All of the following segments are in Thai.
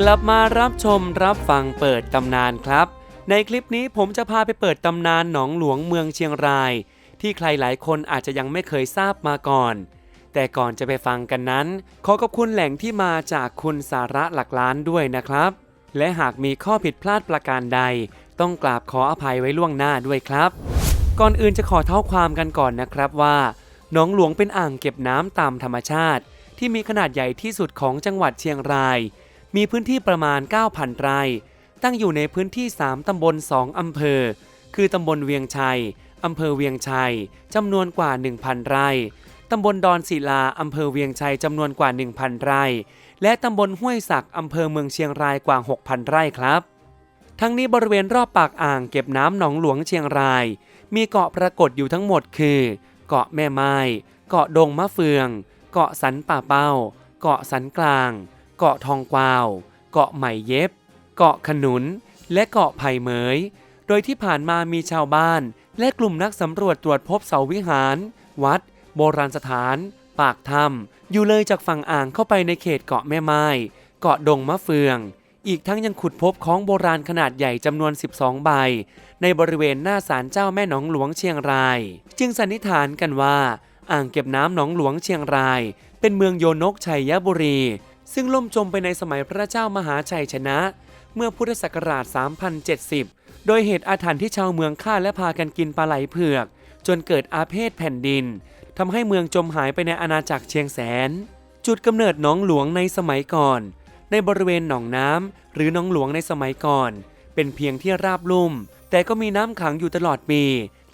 กลับมารับชมรับฟังเปิดตำนานครับ ในคลิปนี้ผมจะพาไปเปิดตำนานหนองหลวงเมืองเชียงราย ที่ใครหลายคนอาจจะยังไม่เคยทราบมาก่อน แต่ก่อนจะไปฟังกันนั้น ขอขอบคุณแหล่งที่มาจากคุณสาระหลักล้านด้วยนะครับ และหากมีข้อผิดพลาดประการใด ต้องกราบขออภัยไว้ล่วงหน้าด้วยครับ ก่อนอื่นจะขอเท้าความกันก่อนนะครับว่าหนองหลวงเป็นอ่างเก็บน้ำตามธรรมชาติ ที่มีขนาดใหญ่ที่สุดของจังหวัดเชียงราย มีพื้นที่ประมาณ 9,000 ไร่ ตั้งอยู่ในพื้นที่ 3 ตำบล 2 อำเภอ คือตำบลเวียงชัย อำเภอเวียงชัย จำนวนกว่า 1,000 ไร่ ตำบลดอนศิลา อำเภอเวียงชัย จำนวนกว่า 1,000 ไร่ และตำบลห้วยศัก อำเภอเมืองเชียงรายกว่า 6,000 ไร่ครับ ทั้งนี้บริเวณรอบปากอ่างเก็บน้ำหนองหลวงเชียงราย มีเกาะปรากฏอยู่ทั้งหมดคือ เกาะแม่ไม้ เกาะดงมะเฟือง เกาะสันป่าเป้า เกาะสันกลาง เกาะทองกวาว เกาะใหม่เย็บ เกาะขนุน และเกาะไผ่เหมย โดยที่ผ่านมามีชาวบ้าน และกลุ่มนักสำรวจตรวจพบเสาวิหาร วัด โบราณสถาน ปากถ้ำอยู่เลยจากฝั่งอ่างเข้าไปในเขตเกาะแม่ไม้ เกาะดงมะเฟือง อีกทั้งยังขุดพบของโบราณขนาดใหญ่จำนวน 12 ใบ ในบริเวณหน้าศาลเจ้าแม่หนองหลวงเชียงราย จึงสันนิษฐานกันว่า อ่างเก็บน้ำหนองหลวงเชียงราย เป็นเมืองโยนกชัยยบุรี ซึ่งล่มจมไปในสมัยพระเจ้ามหาชัยชนะ เมื่อพุทธศักราช 3070 โดยเหตุอาถรรพ์ที่ชาวเมืองฆ่าและพากันกินปลาไหลเผือก จนเกิดอาเพศแผ่นดินทำให้เมืองจมหายไปในอาณาจักรเชียงแสน จุดกำเนิดหนองหลวงในสมัยก่อน ในบริเวณหนองน้ำหรือหนองหลวงในสมัยก่อน เป็นเพียงที่ราบลุ่ม แต่ก็มีน้ำขังอยู่ตลอดปี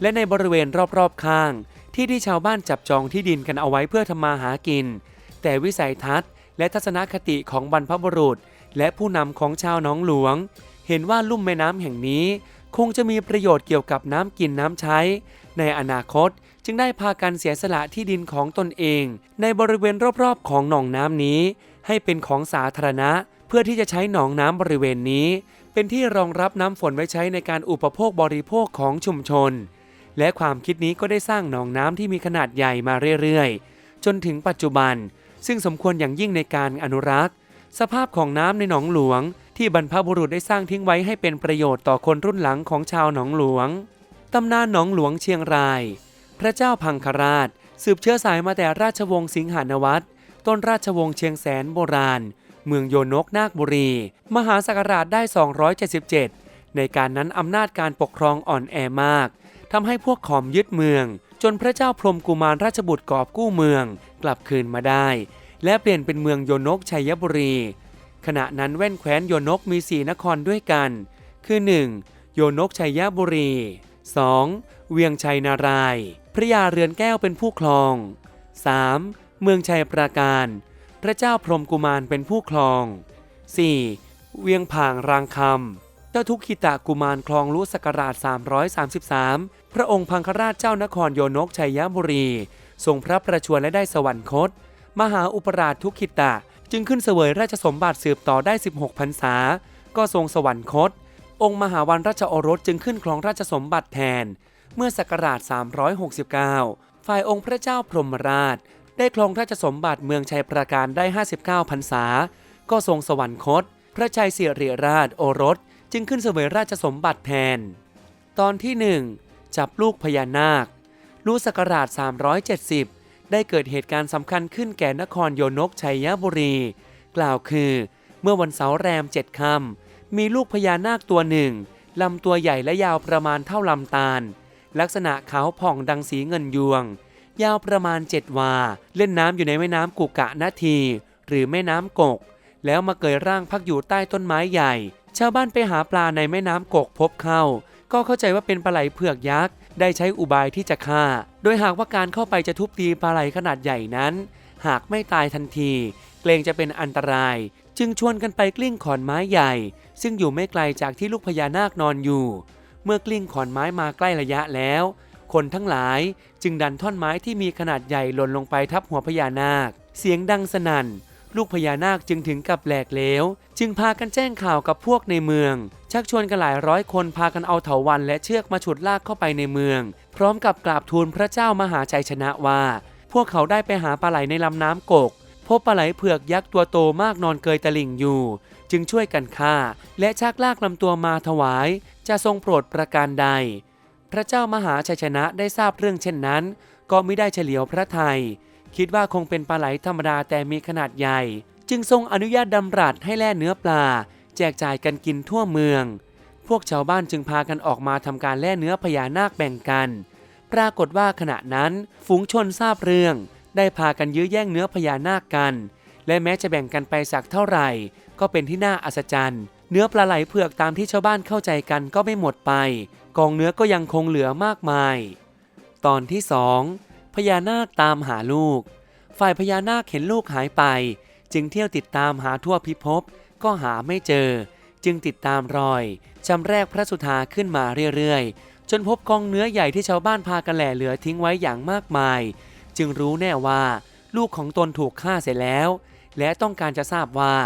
และในบริเวณรอบๆข้าง ที่ที่ชาวบ้านจับจองที่ดินกันเอาไว้เพื่อทำมาหากิน แต่วิสัยทัศน์ และทัศนคติของบรรพบุรุษ และผู้นำของชาวหนองหลวง เห็นว่าลุ่มแม่น้ำแห่งนี้ คงจะมีประโยชน์เกี่ยวกับน้ำกินน้ำใช้ ในอนาคตจึงได้พากันเสียสละที่ดินของตนเอง ในบริเวณรอบๆของหนองน้ำนี้ ให้เป็นของสาธารณะ เพื่อที่จะใช้หนองน้ำบริเวณนี้ เป็นที่รองรับน้ำฝนไว้ใช้ในการอุปโภคบริโภคของชุมชน และความคิดนี้ก็ได้สร้างหนองน้ำที่มีขนาดใหญ่มาเรื่อยๆ จนถึงปัจจุบัน ซึ่งสมควรอย่างยิ่งในการอนุรักษ์ สภาพของน้ำในหนองหลวง ที่บรรพบุรุษได้สร้างทิ้งไว้ให้เป็นประโยชน์ต่อคนรุ่นหลังของชาวหนองหลวง ตำนานหนองหลวงเชียงราย พระเจ้าพังคราช สืบเชื้อสายมาแต่ราชวงศ์สิงหานวัตรต้นราชวงศ์เชียงแสนโบราณ เมืองโยนกนาคบุรี มหาศักราชได้ 277 ในการนั้นอำนาจการปกครองอ่อนแอมากทำให้พวกขอมยึดเมือง จนพระเจ้าพรหมกุมารราชบุตรกอบกู้เมือง กลับคืนมาได้ และเปลี่ยนเป็นเมืองโยนกชัยบุรี ขณะนั้นแว่นแคว้นโยนกมีสี่นครด้วยกัน คือ 1. โยนกชัยบุรี 2. เวียงชัยนาราย พระยาเรือนแก้วเป็นผู้ครอง 3. เมืองชัยปราการ พระเจ้าพรหมกุมารเป็นผู้ครอง 4. เวียงผางรางคำ จ้าทุกขิตะกุมารคลองรู้ศักราช 333 พระองค์พังคราชเจ้านครโยนกชัยยบุรี ทรงพระประชวรและได้สวรรคต มหาอุปราชทุกขิตะจึงขึ้นเสวยราชสมบัติสืบต่อได้ 16พรรษา ก็ทรงสวรรคต องค์มหาวันราชโอรสจึงขึ้นครองราชสมบัติแทน เมื่อศักราช 369 ฝ่ายองค์พระเจ้าพรหมราช ได้ครองราชสมบัติเมืองชัยปราการได้ 59พรรษา ก็ทรงสวรรคต พระชัยเสียริราชโอรส จึงขึ้นเสวยราชสมบัติแทน ตอนที่ 1 จับลูกพญานาค รู้ศักราช 370 ได้เกิดเหตุการณ์สำคัญขึ้นแก่นครโยนกชัยบุรี กล่าวคือ เมื่อวันเสาร์แรมเจ็ดค่ำมีลูกพญานาคตัวหนึ่งลำตัวใหญ่และยาวประมาณเท่าลำตาล ลักษณะขาวผ่องดังสีเงินยวง ยาวประมาณเจ็ดวา เล่นน้ำอยู่ในแม่น้ำกุกะนาที หรือแม่น้ำกก แล้วมาเกยร่างพักอยู่ใต้ต้นไม้ใหญ่ ชาวบ้านไปหาปลาในแม่น้ำกกพบเข้า ก็เข้าใจว่าเป็นปลาไหลเผือกยักษ์ ได้ใช้อุบายที่จะฆ่า โดยหากว่าการเข้าไปจะทุบตีปลาไหลขนาดใหญ่นั้น หากไม่ตายทันที เกรงจะเป็นอันตราย จึงชวนกันไปกลิ้งขอนไม้ใหญ่ ซึ่งอยู่ไม่ไกลจากที่ลูกพญานาคนอนอยู่ เมื่อกลิ้งขอนไม้มาใกล้ระยะแล้ว คนทั้งหลายจึงดันท่อนไม้ที่มีขนาดใหญ่หล่นลงไปทับหัวพญานาค เสียงดังสนั่น ลูกพญานาคจึงถึงกับแหลกเหลว จึงพากันแจ้งข่าวกับพวกในเมือง ชักชวนกันหลายร้อยคนพากันเอาเถาวัลย์และเชือกมาฉุดลากเข้าไปในเมือง พร้อมกับกราบทูลพระเจ้ามหาชัยชนะว่า พวกเขาได้ไปหาปลาไหลในลำน้ำกก พบปลาไหลเผือกยักษ์ตัวโตมากนอนเกยตะลิ่งอยู่ จึงช่วยกันฆ่า และชักลากลำตัวมาถวาย จะทรงโปรดประการใด พระเจ้ามหาชัยชนะได้ทราบเรื่องเช่นนั้น ก็ไม่ได้เฉลียวพระไทย คิดว่าคงเป็นปลาไหลธรรมดาแต่มีขนาดใหญ่ จึงทรงอนุญาตดำรัสให้แล่เนื้อปลา แจกจ่ายกันกินทั่วเมือง พวกชาวบ้านจึงพากันออกมาทำการแล่เนื้อพญานาคแบ่งกัน ปรากฏว่าขณะนั้นฝูงชนทราบเรื่อง ได้พากันยื้อแย่งเนื้อพญานาคกัน และแม้จะแบ่งกันไปสักเท่าไหร่ ก็เป็นที่น่าอัศจรรย์ เนื้อปลาไหลเผือกตามที่ชาวบ้านเข้าใจกันก็ไม่หมดไป กองเนื้อก็ยังคงเหลือมากมาย ตอนที่สอง พญานาคตามหาลูก ฝ่ายพญานาคเห็นลูกหายไป จึงเที่ยวติดตามหาทั่วพิภพก็หาไม่เจอ จึงติดตามรอยจำแรกพระสุธาขึ้นมาเรื่อยๆ จนพบกองเนื้อใหญ่ที่ชาวบ้านพากันแหล่เหลือทิ้งไว้อย่างมากมาย จึงรู้แน่ว่า ลูกของตนถูกฆ่าเสร็จแล้ว และต้องการจะทราบว่า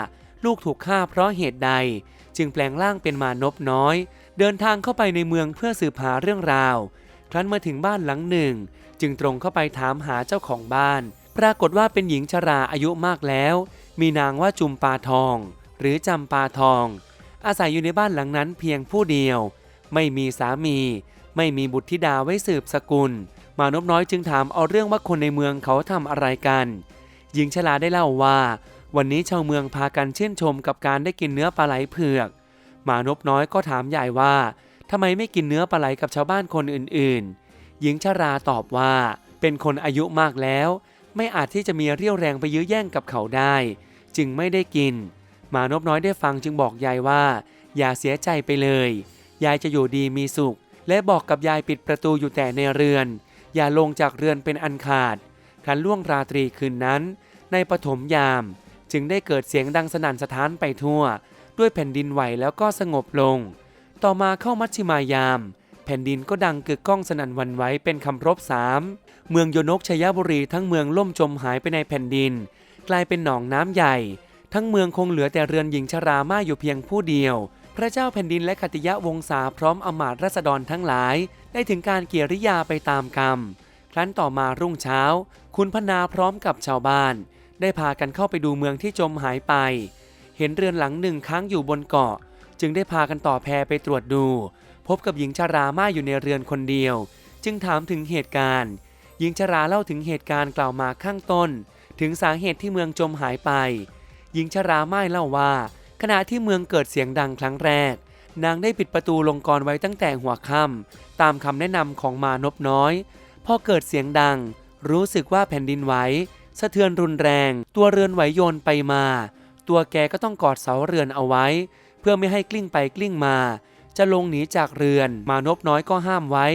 ลูกถูกฆ่าเพราะเหตุใด จึงแปลงร่างเป็นมานพน้อย เดินทางเข้าไปในเมืองเพื่อสืบหาเรื่องราว ครั้นมาถึงบ้านหลังหนึ่ง จึงตรงเข้าไปถามหาเจ้าของบ้าน ปรากฏว่าเป็นหญิงชราอายุมากแล้ว มีนางว่าจุมปาทอง หรือจำปาทอง อาศัยอยู่ในบ้านหลังนั้นเพียงผู้เดียว ไม่มีสามี ไม่มีบุตรธิดาไว้สืบสกุล มานพน้อยจึงถามเอาเรื่องว่าคนในเมืองเขาทำอะไรกัน หญิงชราได้เล่าว่า วันนี้ชาวเมืองพากันเชื่นชมกับการได้กินเนื้อปลาไหลเผือก มานพน้อยก็ถามใหญ่ว่าทำไมไม่กินเนื้อปลาไหลกับชาวบ้านคนอื่นๆ หญิงชราตอบว่า เป็นคนอายุมากแล้ว ไม่อาจที่จะมีเรี่ยวแรงไปยื้อแย่งกับเขาได้ จึงไม่ได้กิน มานพน้อยได้ฟังจึงบอกยายว่า อย่าเสียใจไปเลย ยายจะอยู่ดีมีสุข และบอกกับยายปิดประตูอยู่แต่ในเรือน อย่าลงจากเรือนเป็นอันขาดคันล่วงราตรีคืนนั้น ในปฐมยาม จึงได้เกิดเสียงดังสนั่นสะท้านไปทั่ว ด้วยแผ่นดินไหวแล้วก็สงบลง ต่อมาเข้ามัชชิมายาม แผ่นดินก็ดังกึกก้องสนั่นวันไหวเป็นคำรบสามเมืองโยนกชยบุรีทั้งเมืองล่มจมหายไปในแผ่นดิน กลายเป็นหนองน้ำใหญ่ ทั้งเมืองคงเหลือแต่เรือนหญิงชรามาอยู่เพียงผู้เดียว พระเจ้าแผ่นดินและขติยะวงศาพร้อมอมาตราษฎรทั้งหลาย ได้ถึงการเกียริยาไปตามกรรม ครั้นต่อมารุ่งเช้า คุณพนาพร้อมกับชาวบ้าน ได้พากันเข้าไปดูเมืองที่จมหายไป เห็นเรือนหลังหนึ่งค้างอยู่บนเกาะ จึงได้พากันต่อแพไปตรวจดู พบกับหญิงชารามาอยู่ในเรือนคนเดียว จึงถามถึงเหตุการณ์ หญิงชราเล่าถึงเหตุการณ์กล่าวมาข้างต้น ถึงสาเหตุที่เมืองจมหายไป หญิงชราไม้เล่าว่า ขณะที่เมืองเกิดเสียงดังครั้งแรก นางได้ปิดประตูลงกรไว้ตั้งแต่หัวค่ำตามคำแนะนำของมานพน้อย พอเกิดเสียงดัง รู้สึกว่าแผ่นดินไหวสะเทือนรุนแรง ตัวเรือนไหวโยนไปมา ตัวแกก็ต้องกอดเสาเรือนเอาไว้ เพื่อไม่ให้กลิ้งไปกลิ้งมา จะลงหนีจากเรือน มานพน้อยก็ห้ามไว้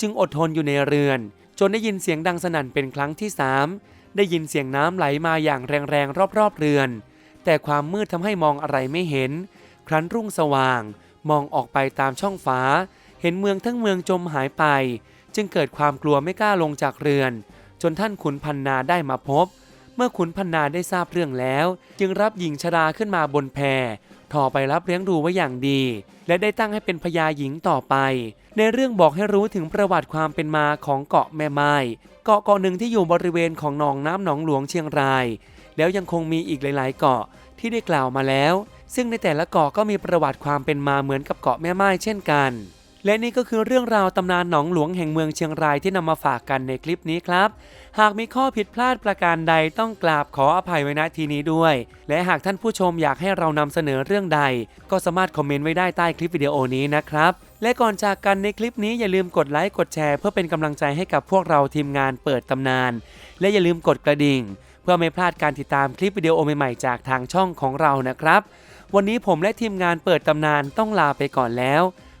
จึงอดทนอยู่ในเรือน จนได้ยินเสียงดังสนั่นเป็นครั้งที่สามได้ยินเสียงน้ำไหลมาอย่างแรงๆรอบๆเรือน แต่ความมืดทำให้มองอะไรไม่เห็น ครั้นรุ่งสว่าง มองออกไปตามช่องฟ้า เห็นเมืองทั้งเมืองจมหายไป จึงเกิดความกลัวไม่กล้าลงจากเรือน จนท่านขุนพันนาได้มาพบ เมื่อขุนพันนาได้ทราบเรื่องแล้ว จึงรับหญิงชราขึ้นมาบนแพ ทอไปรับเลี้ยงดูไว้อย่างดี และได้ตั้งให้เป็นพญาหญิงต่อไป ในเรื่องบอกให้รู้ถึงประวัติความเป็นมาของเกาะแม่ไม้เกาะเกาะหนึ่งที่อยู่บริเวณของหนองน้ำหนองหลวงเชียงราย แล้วยังคงมีอีกหลาย ๆ เกาะที่ได้กล่าวมาแล้ว ซึ่งในแต่ละเกาะก็มีประวัติความเป็นมาเหมือนกับเกาะแม่ไม้เช่นกัน และนี่ก็คือเรื่องราวตำนานหนองหลวงแห่งเมืองเชียงรายที่นำมาฝากกันในคลิปนี้ครับ หากมีข้อผิดพลาดประการใดต้องกราบขออภัยไว้ณทีนี้ด้วย และหากท่านผู้ชมอยากให้เรานำเสนอเรื่องใด ก็สามารถคอมเมนต์ไว้ได้ใต้คลิปวิดีโอนี้นะครับ และก่อนจากกันในคลิปนี้อย่าลืมกดไลค์กดแชร์เพื่อเป็นกำลังใจให้กับพวกเราทีมงานเปิดตำนาน และอย่าลืมกดกระดิ่ง เพื่อไม่พลาดการติดตามคลิปวิดีโอใหม่ๆจากทางช่องของเรานะครับ วันนี้ผมและทีมงานเปิดตำนานต้องลาไปก่อนแล้ว